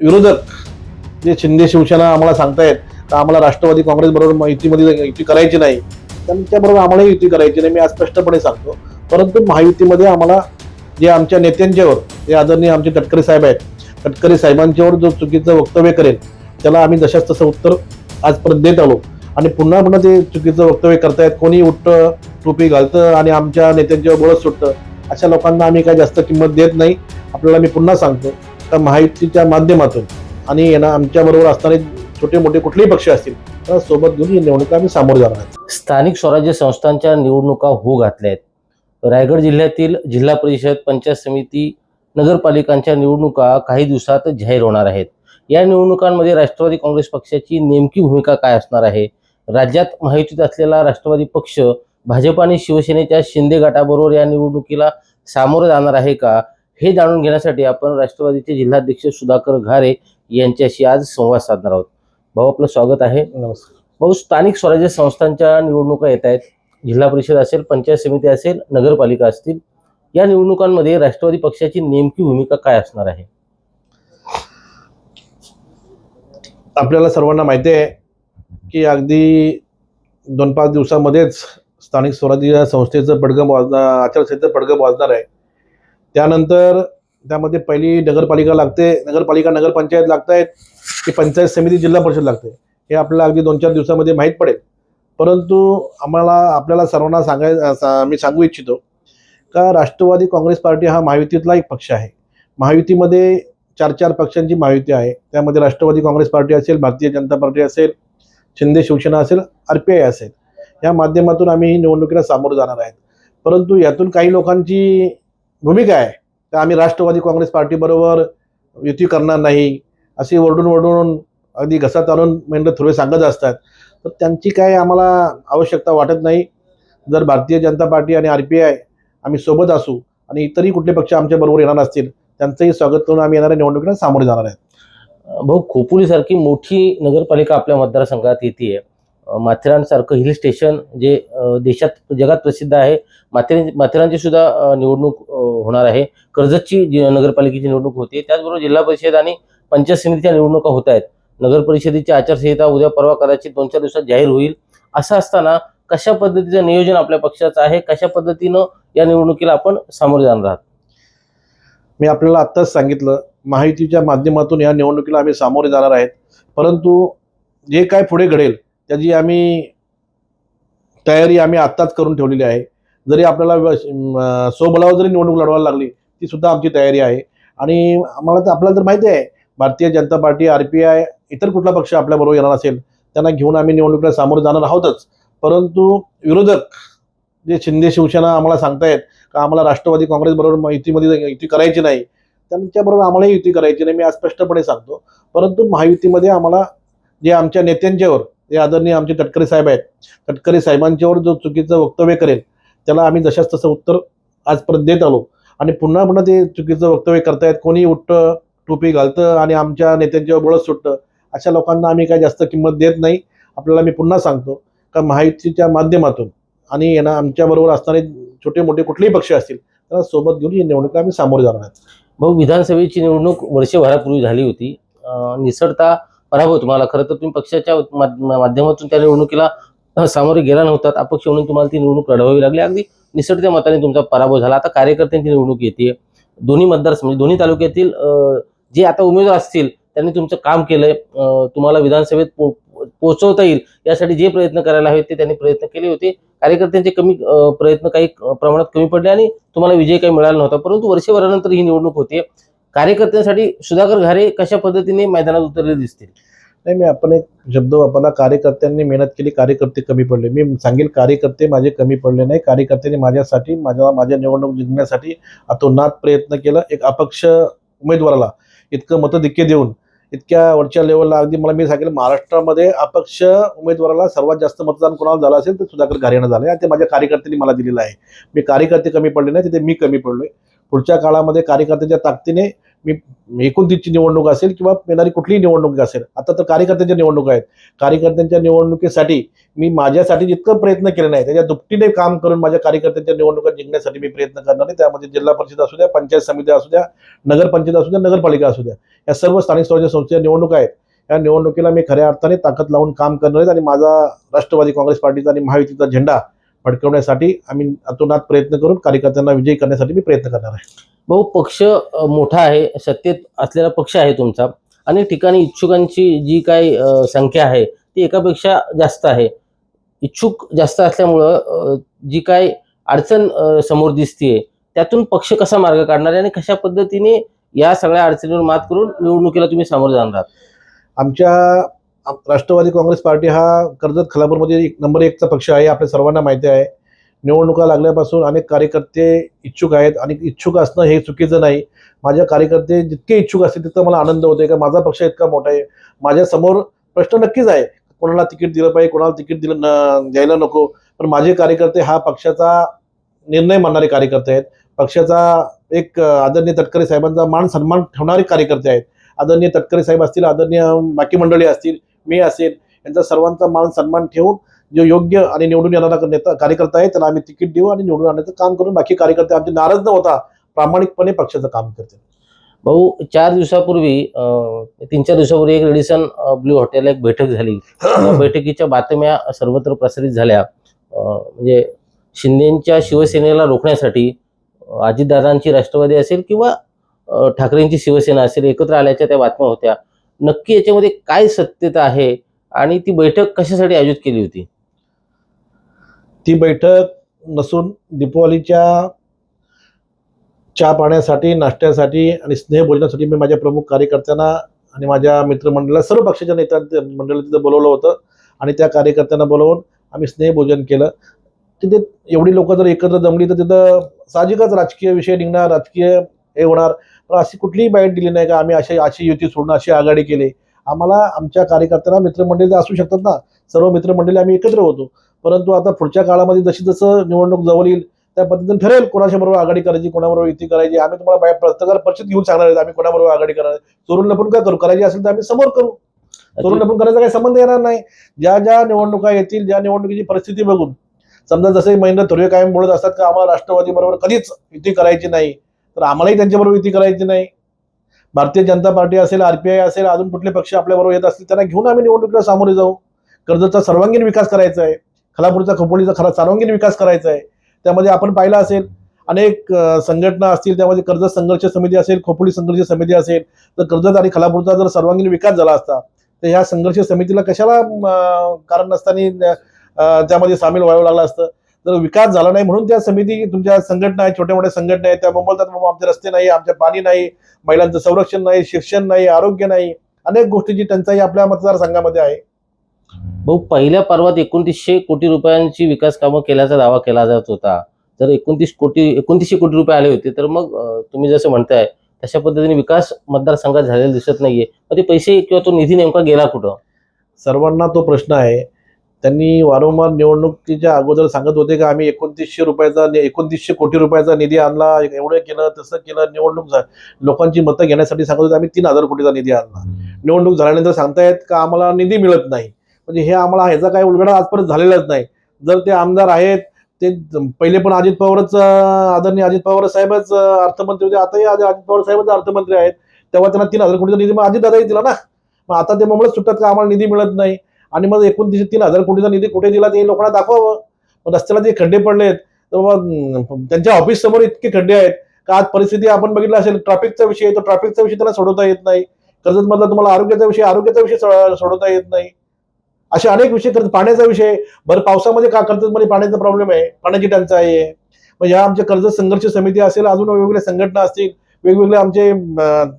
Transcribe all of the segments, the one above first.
विरोधक जे शिंदे शिवसेना आम्हाला सांगतायत तर आम्हाला राष्ट्रवादी काँग्रेस बरोबर युतीमध्ये युती करायची नाही त्यांच्याबरोबर आम्हालाही युती करायची नाही मी आज स्पष्टपणे सांगतो. परंतु महायुतीमध्ये आम्हाला जे आमच्या नेत्यांच्यावर जे आदरणीय आमचे तटकरे साहेब आहेत तटकरे साहेबांच्यावर जो चुकीचं वक्तव्य करेल त्याला आम्ही जशाच तसं उत्तर आजपर्यंत देत आलो. आणि पुन्हा पुन्हा ते चुकीचं वक्तव्य करतायत कोणी उठतं टोपी घालतं आणि आमच्या नेत्यांच्यावर बोळत सुटतं अशा लोकांना आम्ही काय जास्त किंमत देत नाही. आपल्याला मी पुन्हा सांगतो तर महायुतीच्या माध्यमातून आणि यांना आमच्याबरोबर असणारे छोटे मोठे कुठलेही पक्ष असतील तर सोबत घेऊन ही निवडणुका आम्ही सामोरे जाणार आहोत. स्थानिक स्वराज्य संस्थांच्या निवडणुका हो घातल्या आहेत. रायगड जिल्ह्यातील जिल्हा परिषद पंचायत समिती नगरपालिकांच्या निवडणुका काही दिवसात जाहीर होणार आहेत. या निवडणुकांमध्ये राष्ट्रवादी काँग्रेस पक्षाची नेमकी भूमिका काय असणार आहे? राज्यात माहितीत असलेला राष्ट्रवादी पक्ष भाजप आणि शिवसेनेच्या शिंदे गटाबरोबर या निवडणुकीला सामोरं जाणार आहे का? हे जाणून घेण्यासाठी आपण राष्ट्रवादीचे जिल्हाध्यक्ष सुधाकर घारे यांच्याशी आज संवाद साधणार आहोत. भाऊ आपलं स्वागत आहे. नमस्कार. भाऊ स्थानिक स्वराज्य संस्थांच्या निवडणुका येत आहेत. जिल्हा परिषद असेल पंचायत समिती असेल नगरपालिका असतील. या निवडणुकांमध्ये राष्ट्रवादी पक्षाची नेमकी भूमिका काय असणार आहे? आपल्याला सर्वांना माहिती आहे की अगदी दोन पाच दिवसामध्येच स्थानिक स्वराज्य संस्थेचं पडगं वाजणार आचारसंहितेचं पडगं वाजणार आहे. त्यानंतर त्यामध्ये पहिली नगरपालिका लागते नगरपालिका नगरपंचायत लागत आहेत की पंचायत समिती जिल्हा परिषद लागते. हे आपल्याला अगदी दोन चार दिवसामध्ये माहीत पडेल. परंतु आम्हाला आपल्याला सर्वांना सांगाय सा- मी सांगू इच्छितो का राष्ट्रवादी काँग्रेस पार्टी हा महायुतीतला एक पक्ष आहे. महायुतीमध्ये चार चार पक्षांची महायुती आहे. त्यामध्ये राष्ट्रवादी काँग्रेस पार्टी असेल भारतीय जनता पार्टी असेल शिंदे शिवसेना असेल आर पी आय असेल. या माध्यमातून आम्ही निवडणुकीला सामोरं जाणार आहेत. परंतु यातून काही लोकांची भूमिका आहे. का आम्ही राष्ट्रवादी काँग्रेस पार्टीबरोबर युती करणार नाही असे ओरडून ओरडून अगदी घसात आणून मेंढ थोडे सांगत असतात. तर त्यांची काय आम्हाला आवश्यकता वाटत नाही. जर भारतीय जनता पार्टी आणि आर पी आय आम्ही सोबत असू आणि इतरही कुठले पक्ष आमच्याबरोबर येणार असतील त्यांचंही स्वागत करून आम्ही येणाऱ्या निवडणुकीला सामोरे जाणार आहेत. भाऊ खोपोलीसारखी मोठी नगरपालिका आपल्या मतदारसंघात येते माथेरानसारखं हिल स्टेशन जे देशात जगात प्रसिद्ध आहे. माथेरान माथेरानची सुद्धा निवडणूक होणार आहे. कर्जतची जी नगरपालिकेची निवडणूक होते त्याचबरोबर जिल्हा परिषद आणि पंचायत समितीच्या निवडणुका होत आहेत. नगर परिषदेची आचारसंहिता उद्या परवा कदाचित दोन चार दिवसात जाहीर होईल. असं असताना कशा पद्धतीचं नियोजन आपल्या पक्षाचं आहे? कशा पद्धतीनं या निवडणुकीला आपण सामोरे जाणार आहात? मी आपल्याला आत्ताच सांगितलं महायुतीच्या माध्यमातून या निवडणुकीला आम्ही सामोरे जाणार आहेत. परंतु जे काय पुढे घडेल त्याची आम्ही तयारी आम्ही आत्ताच करून ठेवलेली आहे. जरी आपल्याला व- स्वबळावर जरी निवडणूक लढवायला लागली ती सुद्धा आमची तयारी आहे. आणि आम्हाला तर आपल्याला तर माहिती आहे Bharatiya Janata party R P I इतर कुठला पक्ष आपल्याबरोबर येणार असेल त्यांना घेऊन आम्ही निवडणुकीला सामोरे जाणार आहोतच. परंतु विरोधक जे शिंदे शिवसेना आम्हाला सांगतायत का आम्हाला राष्ट्रवादी काँग्रेसबरोबर युतीमध्ये युती करायची नाही त्यांच्याबरोबर आम्हालाही युती करायची नाही मी आज स्पष्टपणे सांगतो. परंतु महायुतीमध्ये आम्हाला जे आमच्या नेत्यांच्यावर हे आदरणीय आमचे तटकरे साहेब आहेत. तटकरे साहेबांच्यावर जो चुकीचं वक्तव्य करेल त्याला आम्ही जशाच तसं उत्तर आजपर्यंत देत आलो. आणि पुन्हा पुन्हा ते चुकीचं वक्तव्य करतायत कोणी उठतं टोपी घालतं आणि आमच्या नेत्यांच्यावर बळस सुटतं अशा लोकांना आम्ही काही जास्त किंमत देत नाही. आपल्याला मी पुन्हा सांगतो का माहितीच्या माध्यमातून आणि यांना आमच्याबरोबर असणारे छोटे मोठे कुठलेही पक्ष असतील त्याला सोबत घेऊन ही निवडणूक आम्ही सामोरे जाणार आहेत. भाऊ विधानसभेची निवडणूक वर्षभरापूर्वी झाली होती. अं, पराभव तुम्हाला खरं तर तुम्ही पक्षाच्या माध्यमातून त्या निवडणुकीला सामोरे गेला नव्हता अपक्ष म्हणून तुम्हाला ती निवडणूक लढवावी लागली. अगदी निसटत्या मताने तुमचा पराभव झाला. आता कार्यकर्त्यांची निवडणूक येते. दोन्ही मतदार म्हणजे दोन्ही तालुक्यातील जे आता उमेदवार असतील त्यांनी तुमचं काम केलंय. तुम्हाला विधानसभेत पो- पोहोचवता येईल. यासाठी जे प्रयत्न करायला हवेत ते त्यांनी प्रयत्न केले होते. कार्यकर्त्यांचे कमी प्रयत्न काही प्रमाणात कमी पडले आणि तुम्हाला विजय काही मिळाला नव्हता. परंतु वर्षभरानंतर ही निवडणूक होते. कार्यकर्त्यांसाठी सुधाकर घारे कशा पद्धतीने मैदानात उतरले दिसतील? नाही मी आपण एक शब्द वापरला कार्यकर्त्यांनी मेहनत केली कार्यकर्ते कमी पडले. मी सांगेल कार्यकर्ते माझे कमी पडले नाही. कार्यकर्त्यांनी माझ्यासाठी माझ्या माझ्या निवडणूक जिंकण्यासाठी अतोनात प्रयत्न केला. एक अपक्ष उमेदवाराला इतकं मतधिक्य देऊन इतक्या वरच्या लेवलला अगदी मला मी सांगेल महाराष्ट्रामध्ये अपक्ष उमेदवाराला सर्वात जास्त मतदान कोणाला झालं असेल तर सुधाकर घारेनं झालं आहे. ते माझ्या कार्यकर्त्यांनी मला दिलेलं आहे. मी कार्यकर्ते कमी पडले नाही तिथे मी कमी पडलोय. पुढच्या काळामध्ये कार्यकर्त्याच्या ताकदीने मी एकोणतीसची निवडणूक असेल किंवा येणारी कुठलीही निवडणूक असेल आता तर कार्यकर्त्यांच्या निवडणूक आहेत. कार्यकर्त्यांच्या निवडणुकीसाठी मी माझ्यासाठी जितकं प्रयत्न केले नाही त्याच्या दुपटीने काम करून माझ्या कार्यकर्त्यांच्या निवडणुका जिंकण्यासाठी मी प्रयत्न करणार आहे त्यामध्ये जिल्हा परिषद असू द्या पंचायत समिती असू द्या नगरपंचायत असू द्या नगरपालिका असू द्या या सर्व स्थानिक स्वराज्य संस्थेच्या निवडणुका आहेत. या निवडणुकीला मी खऱ्या अर्थाने ताकद लावून काम करणार आहेत आणि माझा राष्ट्रवादी काँग्रेस पार्टीचा आणि महायुतीचा झेंडा फडकवण्यासाठी आम्ही अतोनात प्रयत्न करून कार्यकर्त्यांना विजयी करण्यासाठी मी प्रयत्न करणार आहे. भाऊ पक्ष मोठा आहे सत्तेत असलेला पक्ष आहे तुमचा. अनेक ठिकाणी इच्छुकांची जी काही संख्या आहे ती एकापेक्षा जास्त आहे. इच्छुक जास्त असल्यामुळं जी काय अडचण समोर दिसतीये त्यातून पक्ष कसा मार्ग काढणार आहे आणि कशा पद्धतीने या सगळ्या अडचणीवर मात करून निवडणुकीला तुम्ही सामोरे जाणार आहात? आमच्या आम- राष्ट्रवादी काँग्रेस पार्टी हा कर्जत खलापूरमध्ये एक नंबर एकचा पक्ष आहे आपल्या सर्वांना माहिती आहे. निवडणुका लागल्यापासून अनेक कार्यकर्ते इच्छुक आहेत आणि इच्छुक असणं हे चुकीचं नाही. माझ्या कार्यकर्ते जितके इच्छुक असतील तितका मला आनंद होतोय का माझा पक्ष इतका मोठा आहे. माझ्यासमोर प्रश्न नक्कीच आहे कोणाला तिकीट दिलं पाहिजे कोणाला तिकीट दिलं न द्यायला नको. पण माझे कार्यकर्ते हा पक्षाचा निर्णय मानणारे कार्यकर्ते आहेत. पक्षाचा एक आदरणीय तटकरे साहेबांचा मान सन्मान ठेवणारे कार्यकर्ते आहेत. आदरणीय तटकरे साहेब असतील आदरणीय बाकी मंडळी असतील मी असेल यांचा सर्वांचा मान सन्मान ठेवून जो योग्य आणि निवडून येणारा नेता कार्यकर्ता आहे त्याला आम्ही तिकीट देऊ आणि निवडून आणण्याचं काम करून बाकी कार्यकर्ते आमचे नाराज न होता प्रामाणिकपणे पक्षाचं काम करतील. भाऊ चार दिवसापूर्वी तीन चार दिवसापूर्वी एक रेडिसन अ, ब्ल्यू हॉटेलला एक बैठक झाली. बैठकीच्या बातम्या सर्वत्र प्रसारित झाल्या. म्हणजे शिंदेच्या शिवसेनेला रोखण्यासाठी अजितदादांची राष्ट्रवादी असेल किंवा ठाकरेंची शिवसेना असेल एकत्र आल्याच्या त्या बातम्या होत्या. नक्की याच्यामध्ये काय सत्यता आहे आणि ती बैठक कशासाठी आयोजित केली होती? ती बैठक नसून दीपावलीच्या चहा पाण्यासाठी नाश्त्यासाठी आणि स्नेह भोजनासाठी मी माझ्या प्रमुख कार्यकर्त्यांना आणि माझ्या मित्रमंडळाला सर्व पक्षाच्या नेत्या मंडळाला तिथं बोलवलं होतं. आणि त्या कार्यकर्त्यांना बोलवून आम्ही स्नेहभोजन केलं. तिथे एवढी लोक जर एकत्र जमली तर तिथं साहजिकच राजकीय विषय निघणार राजकीय हे होणार. पण अशी कुठलीही बाईट दिली नाही का? आम्ही अशी अशी युती सोडणं अशी आघाडी केली. आम्हाला आमच्या कार्यकर्त्यांना मित्रमंडळी तर असू शकतात ना. सर्व मित्रमंडळी आम्ही एकत्र होतो. परंतु आता पुढच्या काळामध्ये जशी जसं निवडणूक जवळ येईल त्या पद्धतीने ठरेल कोणाच्या बरोबर आघाडी करायची कोणाबरोबर युती करायची. आम्ही तुम्हाला पत्रकार परिषद घेऊन सांगणार आहेत आम्ही कोणाबरोबर आघाडी करणार. चोरून लपून काय करू? करायची असेल तर आम्ही समोर करू. चोरून लपून करायचा काही संबंध येणार नाही. ज्या ज्या निवडणुका येतील ज्या निवडणुकीची परिस्थिती बघून समजा जसे महेंद्र थोरवे कायम बोलत असतात की आम्हाला राष्ट्रवादी बरोबर कधीच युती करायची नाही. तर आम्हालाही त्यांच्याबरोबर युती करायची नाही. भारतीय जनता पार्टी असेल आरपीआय असेल अजून कुठले पक्ष आपल्याबरोबर येत असतील त्यांना घेऊन आम्ही निवडणुकीला सामोरे जाऊ. कर्जतचा सर्वांगीण विकास करायचा आहे. खलापूरचा खोपोलीचा खरा सर्वांगीण विकास करायचा आहे. त्यामध्ये आपण पाहिलं असेल अनेक संघटना असतील त्यामध्ये कर्जत संघर्ष समिती असेल खोपोली संघर्ष समिती असेल तर कर्जत आणि खलापूरचा जर सर्वांगीण विकास झाला असता तर ह्या संघर्ष समितीला कशाला कारण नसताना त्यामध्ये सामील व्हावं लागलं असतं? जर विकास झाला नाही म्हणून त्या समिती तुमच्या संघटना आहेत छोट्या मोठ्या संघटना आहेत त्या बोलतात बाबा आमचे रस्ते नाही आमचे पाणी नाही महिलांचं संरक्षण नाही शिक्षण नाही आरोग्य नाही अनेक गोष्टीची टंचाई आपल्या मतदारसंघामध्ये आहे. भाऊ पहिल्या पर्वात एकोणतीसशे कोटी रुपयांची विकास कामं केल्याचा दावा केला जात होता. जर एकोणतीस कोटी एकोणतीसशे कोटी रुपये आले होते तर मग तुम्ही जसं म्हणताय तशा पद्धतीने विकास मतदारसंघात झालेला दिसत नाहीये. मग ते पैसे किंवा तो निधी नेमका गेला कुठं? सर्वांना तो प्रश्न आहे. त्यांनी वारंवार निवडणुकीच्या अगोदर सांगत होते की आम्ही एकोणतीसशे रुपयाचा एकोणतीसशे कोटी रुपयाचा निधी आणला एवढं केलं तसं केलं निवडणूक लोकांची मतं घेण्यासाठी सांगत होते आम्ही तीन हजार कोटीचा निधी आणला. निवडणूक झाल्यानंतर सांगतायत का आम्हाला निधी मिळत नाही. म्हणजे हे आम्हाला ह्याचा काही उलगडा आजपर्यंत झालेलाच नाही. जर ते आमदार आहेत ते पहिले पण अजित पवारच आदरणीय अजित पवार साहेबच अर्थमंत्री होते आताही अजित पवार साहेबच अर्थमंत्री आहेत. तेव्हा त्यांना तीन हजार कोटीचा निधी मग अजित दादाही दिला ना. मग आता ते मुंबईत सुटतात का आम्हाला निधी मिळत नाही? आणि मग एकोणतीसशे तीन हजार कोटीचा निधी कुठे दिला ते लोकांना दाखवावं. मग रस्त्याला जे खड्डे पडलेत तर त्यांच्या ऑफिस समोर इतके खड्डे आहेत का आज परिस्थिती आपण बघितलं असेल ट्रॅफिकचा विषय तो ट्रॅफिकचा विषय त्याला सोडवता येत नाही. कर्जतमधला तुम्हाला आरोग्याचा विषय आरोग्याचा विषय सोडवता येत नाही. असे अनेक विषय कर्ज पाण्याचा विषय भर पावसामध्ये का कर्जतमध्ये पाण्याचा प्रॉब्लेम आहे? पाण्याची टंचाई आहे. मग ह्या आमच्या कर्जत संघर्ष समिती असेल अजून वेगवेगळ्या संघटना असतील वेगवेगळे आमचे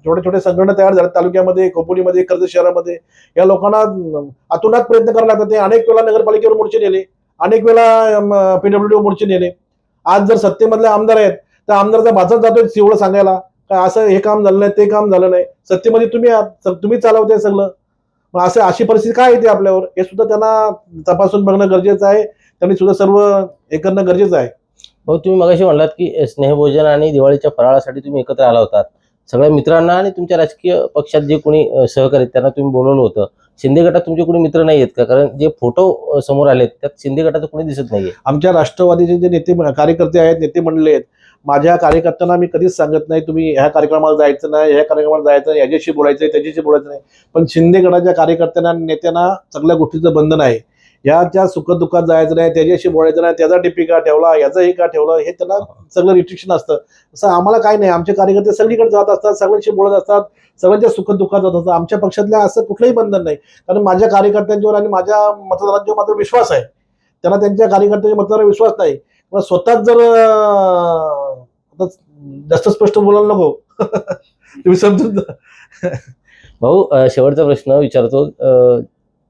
छोटे छोटे संघटना तयार झाल्या तालुक्यामध्ये खोपोलीमध्ये कर्जत शहरामध्ये. या लोकांना अं, अतोनात प्रयत्न करावे लागतात. ते अनेक वेळा नगरपालिकेवर मोर्चे नेले. अनेक वेळा पीडब्ल्यू मोर्चे नेले. आज जर सत्तेमधले आमदार आहेत तर आमदारचा भाषण जातोय एवढं सांगायला. काय असं हे काम झालं नाही ते काम झालं नाही. सत्तेमध्ये तुम्ही आहात तुम्ही चालवते सगळं. मग असं अशी परिस्थिती काय येते आपल्यावर? हे सुद्धा त्यांना तपासून बघणं गरजेचं आहे. त्यांनी सुद्धा सर्व हे करणं गरजेचं आहे. हो तुम्ही मगाशी म्हणलात की स्नेहभोजन आणि दिवाळीच्या फराळासाठी तुम्ही एकत्र आला होतात. सगळ्या मित्रांना आणि तुमच्या राजकीय पक्षात जे कोणी सहकारी आहेत त्यांना तुम्ही बोलवलं होतं. शिंदे गटात तुमचे कोणी मित्र नाही आहेत का? कारण जे फोटो समोर आलेत त्यात शिंदे गटाचं कोणी दिसत नाहीये. आमच्या राष्ट्रवादीचे जे नेते कार्यकर्ते आहेत नेते मंडळी आहेत माझ्या कार्यकर्त्यांना मी कधीच सांगत नाही तुम्ही ह्या कार्यक्रमाला जायचं नाही ह्या कार्यक्रमाला जायचं नाही याच्याशी बोलायचं आहे त्याच्याशी बोलायचं नाही. पण शिंदे गटाच्या कार्यकर्त्यांना नेत्यांना सगळ्या गोष्टीचं बंधन आहे. ह्याच्या सुखदुःखात जायचं नाही त्याच्याशी बोलायचं नाही त्याचा टिपी का ठेवला याचा हे का ठेवलं हे त्यांना सगळं रिस्ट्रिक्शन असतं. असं आम्हाला काय नाही आमचे कार्यकर्ते सगळीकडे जात असतात सगळ्यांशी बोलत असतात सगळ्यांच्या सुखदुःखात जात असतात. आमच्या पक्षातल्या असं कुठलंही बंधन नाही. कारण माझ्या कार्यकर्त्यांच्यावर आणि माझ्या मतदारांच्यावर माझा विश्वास आहे. त्यांना त्यांच्या कार्यकर्त्यांच्या मतदारावर विश्वास नाही. पण स्वतःच जर जास्त स्पष्ट बोलायला नको. तुम्ही समजून. भाऊ शेवटचा प्रश्न विचारतो.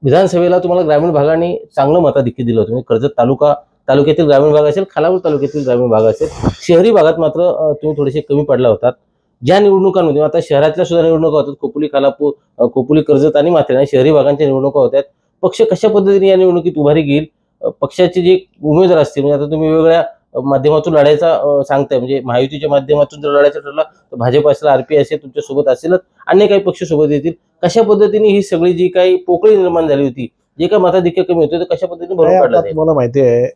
विधानसभेला तुम्हाला ग्रामीण भागाने चांगलं मताधिक्य दिलं होतं. म्हणजे कर्जत तालुका तालुक्यातील ग्रामीण भाग असेल खालापूर तालुक्यातील ग्रामीण भाग असेल शहरी भागात मात्र तुम्ही थोडेसे कमी पडला होतात. ज्या निवडणुकांमध्ये आता शहरातल्या सुद्धा निवडणुका होतात खोपोली खालापूर अ, खोपोली कर्जत आणि माथेरान आणि शहरी भागांच्या निवडणुका होत्या पक्ष कशा पद्धतीने या निवडणुकीत उभारी घेईल? पक्षाचे जे उमेदवार असतील म्हणजे आता तुम्ही वेगवेगळ्या माध्यमातून लढायचा सांगताय. म्हणजे महायुतीच्या माध्यमातून जर लढायचं ठरलं तर भाजप असेल आरपी असेल तुमच्यासोबत असेलच अन्य काही पक्ष सोबत येतील. कशा पद्धतीने ही सगळी जी काही पोकळी निर्माण झाली होती जे काही मताधिक्य कमी होते ते कशा पद्धतीने भरून काढलं तुम्हाला माहिती आहे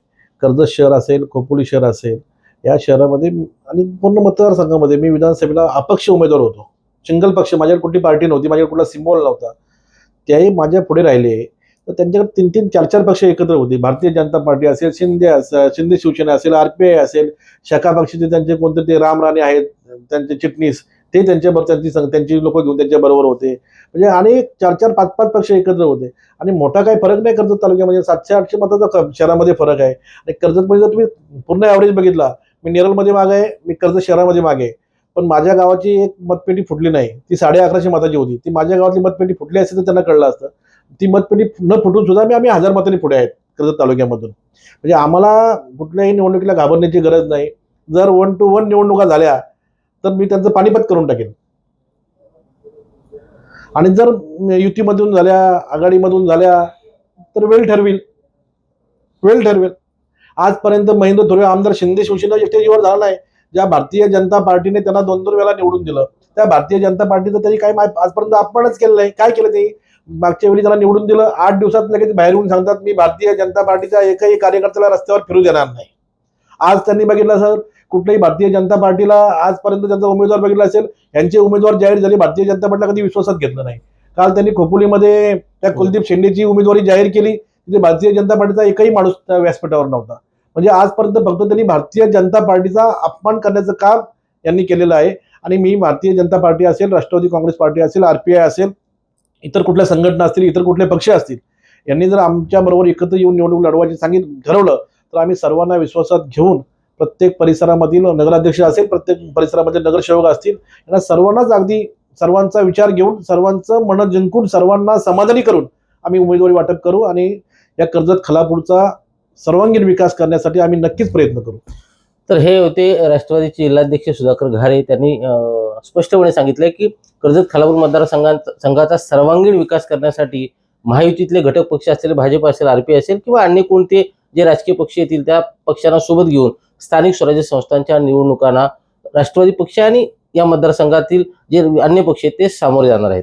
कर्जत शहर असेल खोपोली शहर असेल या शहरामध्ये आणि पूर्ण मतदारसंघामध्ये मी विधानसभेला अपक्ष उमेदवार होतो. सिंगल पक्ष माझ्याकडे कुठली पार्टी नव्हती माझ्याकडे कुठला सिम्बॉल नव्हता. त्याही माझ्या पुढे राहिले तर त्यांच्याकडे तीन तीन चार चार पक्ष एकत्र होते. भारतीय जनता पार्टी असेल शिंदे असेल शिंदे शिवसेना असेल आरपीआय असेल शाखा पक्षाचे त्यांचे कोणते ते राम राणे आहेत त्यांचे चिटणीस ते त्यांच्याबरोबर त्यांची संग- त्यांची लोक घेऊन त्यांच्याबरोबर होते. म्हणजे अनेक चार चार पाच पाच पक्ष एकत्र होते. आणि मोठा काही फरक नाही कर्जत तालुक्यामध्ये. म्हणजे सातशे आठशे मताचा शहरामध्ये फरक आहे. आणि कर्जतमध्ये म्हणजे जर तुम्ही पूर्ण ॲव्हरेज बघितला. मी नेरळमध्ये मागे आहे मी कर्जत शहरामध्ये मागे आहे. पण माझ्या गावाची एक मतपेटी फुटली नाही. ती साडे अकराशे मताची होती. ती माझ्या गावातली मतपेटी फुटली असते तर त्यांना कळलं असतं. ती मतपेटी न फुटून सुद्धा मी आम्ही हजार मतांनी पुढे आहेत कर्जत तालुक्यामधून. म्हणजे आम्हाला कुठल्याही निवडणुकीला घाबरण्याची गरज नाही. जर वन टू वन निवडणुका झाल्या तर मी त्यांचं पाणीपत करून टाकेन. आणि जर युतीमधून झाल्या आघाडीमधून झाल्या तर वेळ ठरविल. वेळ ठरवेल. आजपर्यंत महेंद्र थोरवे आमदार शिंदे शिवसेना स्टेजवर झाला नाही. ज्या भारतीय जनता पार्टीने त्यांना दोन दोन वेळा निवडून दिलं. त्या भारतीय जनता पार्टीचं तरी काही आजपर्यंत अपमानच केलं नाही. काय केलं ते मागच्या वेळी त्यांना निवडून दिलं आठ दिवसात लगेच बाहेर येऊन सांगतात मी भारतीय जनता पार्टीच्या एकही कार्यकर्त्याला रस्त्यावर फिरू देणार नाही. आज त्यांनी बघितलं सर कुठल्याही भारतीय जनता पार्टीला आजपर्यंत त्यांचा उमेदवार बघितला असेल यांचे उमेदवार जाहीर झाले भारतीय जनता पार्टीला कधी विश्वासात घेतलं नाही. काल त्यांनी खोपोलीमध्ये त्या कुलदीप शिंदेची उमेदवारी जाहीर केली तिथे भारतीय जनता पार्टीचा एकही माणूस त्या व्यासपीठावर नव्हता. म्हणजे आजपर्यंत फक्त त्यांनी भारतीय जनता पार्टीचा अपमान करण्याचं काम यांनी केलेलं आहे. आणि मी भारतीय जनता पार्टी असेल राष्ट्रवादी काँग्रेस पार्टी असेल आरपीआय असेल इतर कुठल्या संघटना असतील इतर कुठले पक्ष असतील यांनी जर आमच्याबरोबर एकत्र येऊन निवडणूक लढवायची सांगित ठरवलं तर आम्ही सर्वांना विश्वासात घेऊन प्रत्येक परिसरामधील नगराध्यक्ष असेल प्रत्येक परिसरामध्ये नगरसेवक असतील यांना सर्वांनाच अगदी सर्वांचा विचार घेऊन सर्वांचं मन जिंकून सर्वांना समाधानी करून आम्ही उमेदवारी वाटप करू आणि या कर्जत खलापूरचा सर्वांगीण विकास करण्यासाठी आम्ही नक्कीच प्रयत्न करू. तर हे होते राष्ट्रवादीचे जिल्हाध्यक्ष सुधाकर घारे त्यांनी स्पष्टपणे सांगितलंय की कर्जत खालापूर मतदारसंघांचा संघाचा सर्वांगीण विकास करण्यासाठी महायुतीतले घटक पक्ष असलेले भाजप असेल आरपी असेल किंवा अन्य कोणते जे राजकीय पक्ष येतील त्या पक्षांना सोबत घेऊन स्थानिक स्वराज्य संस्थांच्या निवडणुकांना राष्ट्रवादी पक्ष आणि या मतदारसंघातील जे अन्य पक्ष आहेत ते सामोरे जाणार आहेत.